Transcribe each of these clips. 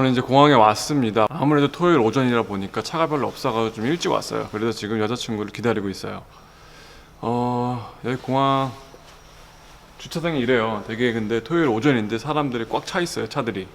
저는 이제 공항에 왔습니다. 아무래도 토요일 오전이라 보니까 차가 별로 없어가지고 좀 일찍 왔어요. 그래서 지금 여자친구를 기다리고 있어요. 어, 여기 공항 주차장이 이래요. 되게 근데 토요일 오전인데 사람들이 꽉 차 있어요, 차들이.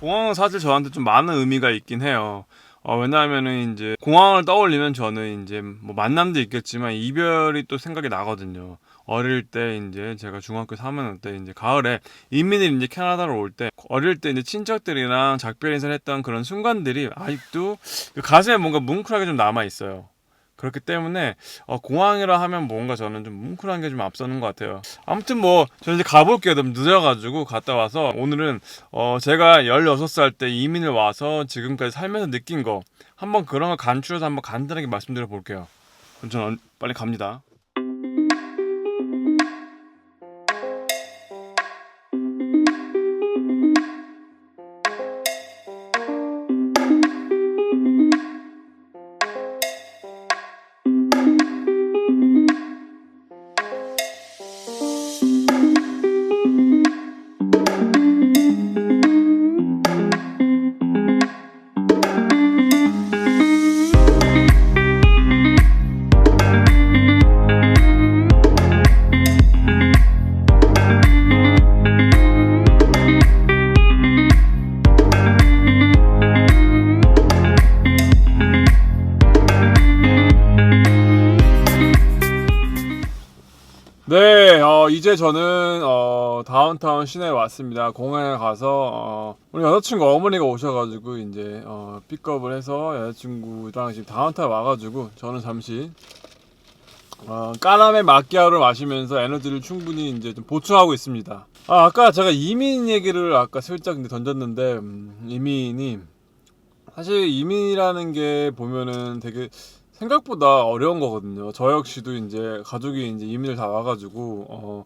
공항은 사실 저한테 좀 많은 의미가 있긴 해요. 어, 왜냐하면은 이제 공항을 떠올리면 저는 이제 뭐 만남도 있겠지만 이별이 또 생각이 나거든요. 어릴 때 이제 제가 중학교 3학년 때 이제 가을에 이민을 이제 캐나다로 올 때 어릴 때 이제 친척들이랑 작별 인사를 했던 그런 순간들이 아직도 그 가슴에 뭔가 뭉클하게 좀 남아 있어요. 그렇기 때문에 어, 공항이라 하면 뭔가 저는 좀 뭉클한 게 좀 앞서는 것 같아요. 아무튼 뭐 저는 이제 가볼게요. 너무 늦어가지고 갔다 와서 오늘은 어, 제가 16살 때 이민을 와서 지금까지 살면서 느낀 거 한번 그런 걸 간추려서 한번 간단하게 말씀드려 볼게요. 그럼 저는 빨리 갑니다. 이제 저는 어, 다운타운 시내에 왔습니다. 공항에 가서 어, 우리 여자친구 어머니가 오셔가지고 이제 어, 픽업을 해서 여자친구랑 지금 다운타운 와가지고 저는 잠시 어, 까라멜 마키아를 마시면서 에너지를 충분히 이제 좀 보충하고 있습니다. 아, 아까 제가 이민 얘기를 아까 슬쩍 던졌는데 음, 이민이 사실 이민이라는 게 보면은 되게 생각보다 어려운 거거든요. 저 역시도 이제 가족이 이제 이민을 다 와가지고 어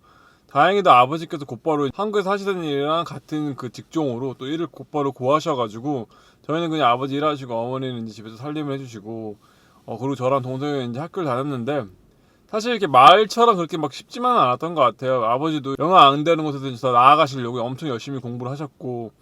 다행히도 아버지께서 곧바로 한국에서 하시던 일이랑 같은 그 직종으로 또 일을 곧바로 구하셔가지고 저희는 그냥 아버지 일하시고 어머니는 이제 집에서 살림을 해주시고 어 그리고 저랑 동생은 이제 학교를 다녔는데 사실 이렇게 말처럼 그렇게 막 쉽지만은 않았던 것 같아요. 아버지도 영어 안 되는 곳에서 이제 더 나아가시려고 엄청 열심히 공부를 하셨고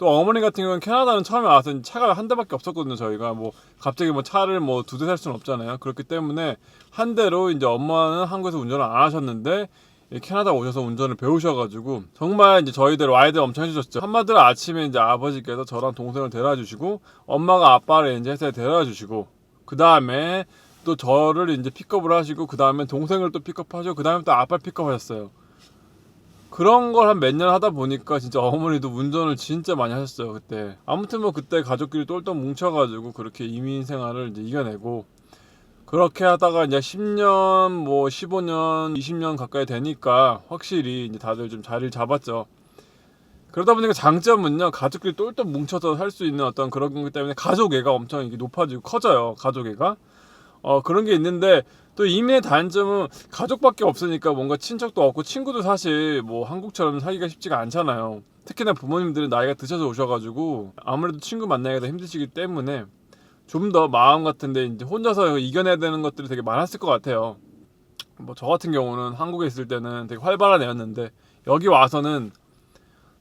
또 어머니 같은 경우는 캐나다는 처음에 와서 차가 한 대밖에 없었거든요. 저희가 뭐 갑자기 뭐 차를 뭐 두 대 살 수는 없잖아요. 그렇기 때문에 한 대로 이제 엄마는 한국에서 운전을 안 하셨는데 이 캐나다 오셔서 운전을 배우셔가지고 정말 이제 저희들 아이들 엄청 해주셨죠. 한마디로 아침에 이제 아버지께서 저랑 동생을 데려다 주시고 엄마가 아빠를 이제 회사에 데려다 주시고 그 다음에 또 저를 이제 픽업을 하시고 그 다음에 동생을 또 픽업하시고 그 다음에 또 아빠를 픽업하셨어요. 그런 걸 한 몇 년 하다 보니까 진짜 어머니도 운전을 진짜 많이 하셨어요 그때. 아무튼 뭐 그때 가족끼리 똘똘 뭉쳐가지고 그렇게 이민 생활을 이제 이겨내고 그렇게 하다가 이제 10년 뭐 15년 20년 가까이 되니까 확실히 이제 다들 좀 자리를 잡았죠. 그러다 보니까 장점은요 가족끼리 똘똘 뭉쳐서 살 수 있는 어떤 그런 거기 때문에 가족애가 엄청 이게 높아지고 커져요 가족애가. 어 그런 게 있는데 또 이민의 단점은 가족밖에 없으니까 뭔가 친척도 없고 친구도 사실 뭐 한국처럼 사기가 쉽지가 않잖아요. 특히나 부모님들은 나이가 드셔서 오셔가지고 아무래도 친구 만나기가 더 힘드시기 때문에 좀 더 마음 같은데 이제 혼자서 이겨내야 되는 것들이 되게 많았을 것 같아요. 뭐 저 같은 경우는 한국에 있을 때는 되게 활발한 애였는데 여기 와서는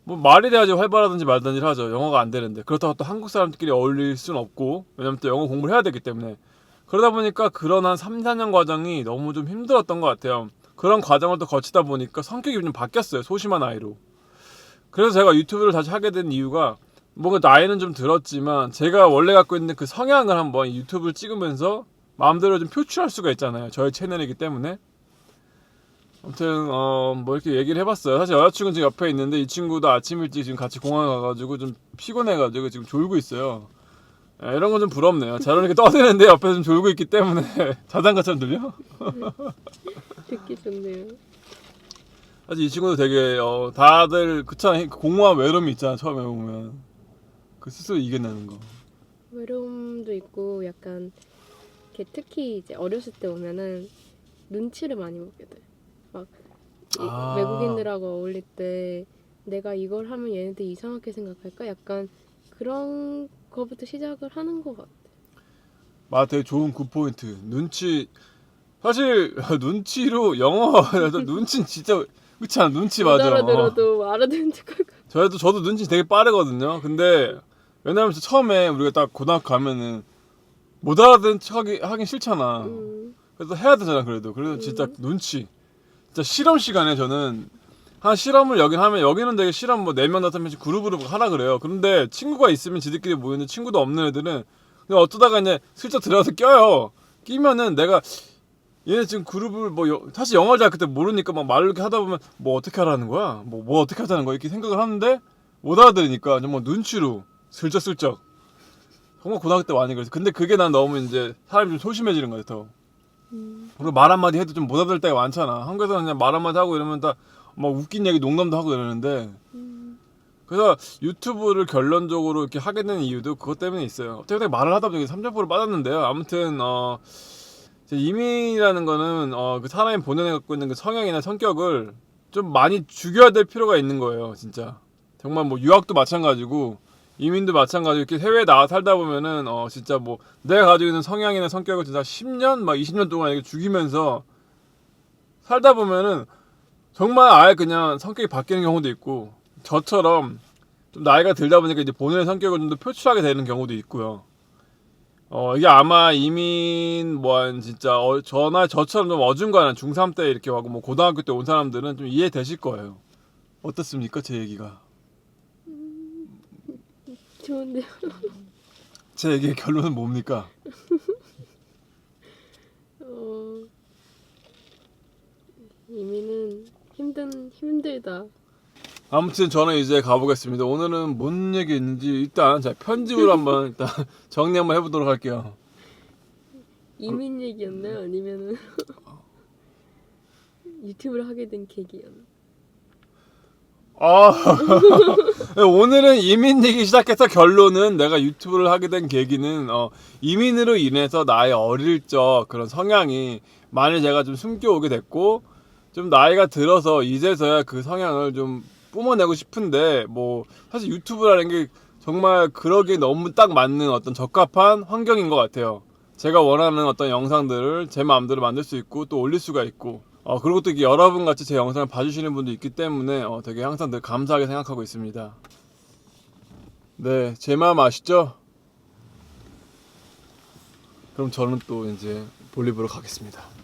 뭐 말이 돼야지 활발하든지 말든지 하죠. 영어가 안 되는데 그렇다고 또 한국 사람들끼리 어울릴 수는 없고 왜냐면 또 영어 공부를 해야 되기 때문에 그러다 보니까 그런 한 3, 4년 과정이 너무 좀 힘들었던 것 같아요. 그런 과정을 또 거치다 보니까 성격이 좀 바뀌었어요. 소심한 아이로. 그래서 제가 유튜브를 다시 하게 된 이유가 뭔가 나이는 좀 들었지만 제가 원래 갖고 있는 그 성향을 한번 유튜브를 찍으면서 마음대로 좀 표출할 수가 있잖아요. 저의 채널이기 때문에. 아무튼 어 뭐 이렇게 얘기를 해봤어요. 사실 여자친구 지금 옆에 있는데 이 친구도 아침 일찍 지금 같이 공항에 가가지고 좀 피곤해가지고 지금 졸고 있어요. 예, 이런 건 좀 부럽네요. 저는 이렇게 떠드는데 옆에서 좀 졸고 있기 때문에 자장가처럼 들려? 듣기 좋네요. 사실 이 친구도 되게 어, 다들 그렇잖아 공허한 외로움이 있잖아 처음에 보면 그 스스로 이겨내는 거. 외로움도 있고 약간 이렇게 특히 이제 어렸을 때 오면은 눈치를 많이 보게 돼. 막 이- 아. 외국인들하고 어울릴 때 내가 이걸 하면 얘네들 이상하게 생각할까? 약간 그런 거부터 시작을 하는 것 같아. 맞아 되게 좋은 굿포인트 눈치 사실 눈치로 영어 눈치 진짜 그렇지 않아 눈치 못 맞아 어. 알아들어도 알아듣는 척할 거. 저도 저도 눈치 되게 빠르거든요 근데 왜냐면 처음에 우리가 딱 고등학교 가면은 못 알아듣는 척하기 하긴 싫잖아. 음, 그래서 해야 되잖아 그래도. 그래서 진짜 눈치. 진짜 실험 시간에 저는 한 실험을 여긴 하면 여기는 되게 실험 뭐 4명 다섯 명씩 그룹으로 하라 그래요. 그런데 친구가 있으면 지들끼리 모이는데 친구도 없는 애들은 그냥 어쩌다가 이제 슬쩍 들어가서 껴요. 끼면은 내가 얘네 지금 그룹을 뭐 여- 사실 영어를 잘 그때 모르니까 막 말을 이렇게 하다 보면 뭐 어떻게 하라는 거야? 뭐 뭐 어떻게 하자는 거야? 이렇게 생각을 하는데 못 알아들으니까 정말 눈치로 슬쩍슬쩍 정말 고등학교 때 많이 그랬어. 근데 그게 난 너무 이제 사람이 좀 소심해지는 거 같아. 음, 그리고 말 한마디 해도 좀 못 알아들 때가 많잖아. 한국에서는 그냥 말 한마디 하고 이러면 다 막 웃긴 얘기 농담도 하고 이러는데 음, 그래서 유튜브를 결론적으로 이렇게 하게 된 이유도 그것 때문에 있어요. 어떻게 말을 하다 보니 3점포를 빠졌는데요. 아무튼 어 이민이라는 거는 어 그 사람이 본연에 갖고 있는 그 성향이나 성격을 좀 많이 죽여야 될 필요가 있는 거예요. 진짜 정말 뭐 유학도 마찬가지고 이민도 마찬가지고 이렇게 해외에 나와 살다 보면은 어 진짜 뭐 내가 가지고 있는 성향이나 성격을 진짜 10년 막 20년 동안 이렇게 죽이면서 살다 보면은 정말 아예 그냥 성격이 바뀌는 경우도 있고 저처럼 좀 나이가 들다 보니까 이제 본인의 성격을 좀 더 표출하게 되는 경우도 있고요. 어 이게 아마 이민 뭐 한 진짜 어, 저나 저처럼 좀 어중간한 중3 때 이렇게 하고 뭐 고등학교 때 온 사람들은 좀 이해되실 거예요. 어떻습니까 제 얘기가? 좋은데요. 제 얘기의 결론은 뭡니까? 어, 이미는 힘든 힘들다. 아무튼 저는 이제 가보겠습니다. 오늘은 뭔 얘기 있는지 일단 자 편집을 한번 일단 정리 한번 해보도록 할게요. 이민 얘기였나요? 아니면은 유튜브를 하게 된 계기였나? 아 오늘은 이민 얘기 시작해서 결론은 내가 유튜브를 하게 된 계기는 어, 이민으로 인해서 나의 어릴 적 그런 성향이 많이 제가 좀 숨겨오게 됐고 좀 나이가 들어서 이제서야 그 성향을 좀 뿜어내고 싶은데 뭐 사실 유튜브라는 게 정말 그러기에 너무 딱 맞는 어떤 적합한 환경인 것 같아요. 제가 원하는 어떤 영상들을 제 마음대로 만들 수 있고 또 올릴 수가 있고 어, 그리고 또 여러분 같이 제 영상을 봐주시는 분도 있기 때문에 어, 되게 항상 늘 감사하게 생각하고 있습니다. 네, 제 마음 아시죠? 그럼 저는 또 이제 볼리브로 가겠습니다.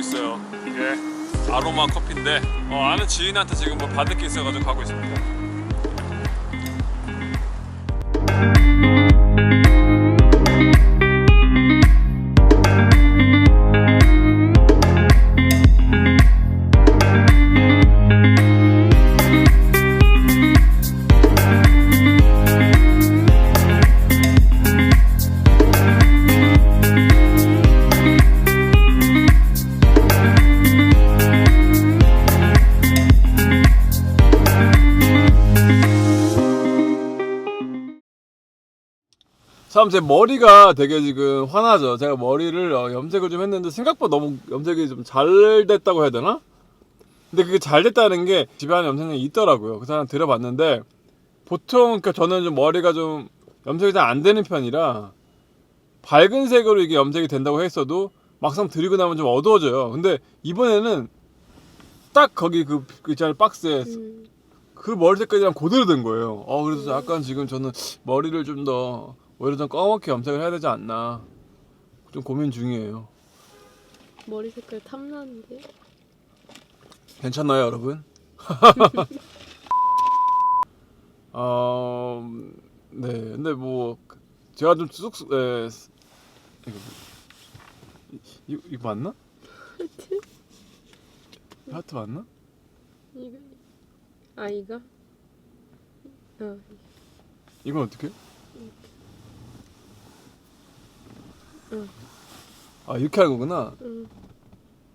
있어요. 이게 아로마 커피인데 어, 아는 지인한테 지금 뭐 받을 게 있어가지고 가고 있습니다. 참 제 머리가 되게 지금 화나죠. 제가 머리를 어, 염색을 좀 했는데 생각보다 너무 염색이 좀 잘 됐다고 해야 되나? 근데 그게 잘 됐다는 게 집에 안에 염색약이 있더라고요. 그 사람 들어봤는데 보통 그러니까 저는 좀 머리가 좀 염색이 잘 안 되는 편이라 밝은 색으로 이게 염색이 된다고 했어도 막상 들이고 나면 좀 어두워져요. 근데 이번에는 딱 거기 그, 그 있잖아요 박스에 음, 그 머리 색깔이랑 그대로 된 거예요. 어 그래서 약간 지금 저는 머리를 좀 더 오히려 좀 검게 염색을 해야 되지 않나 좀 고민 중이에요. 머리 색깔 탐나는데. 괜찮나요, 여러분? 어, 네, 근데 뭐 제가 좀 쑥, 에, 이거 이거, 이거 맞나? 하트? 하트 맞나? 이거 아이가? 어, 이건 어떻게? 응. 아 이렇게 하는 거구나. 응.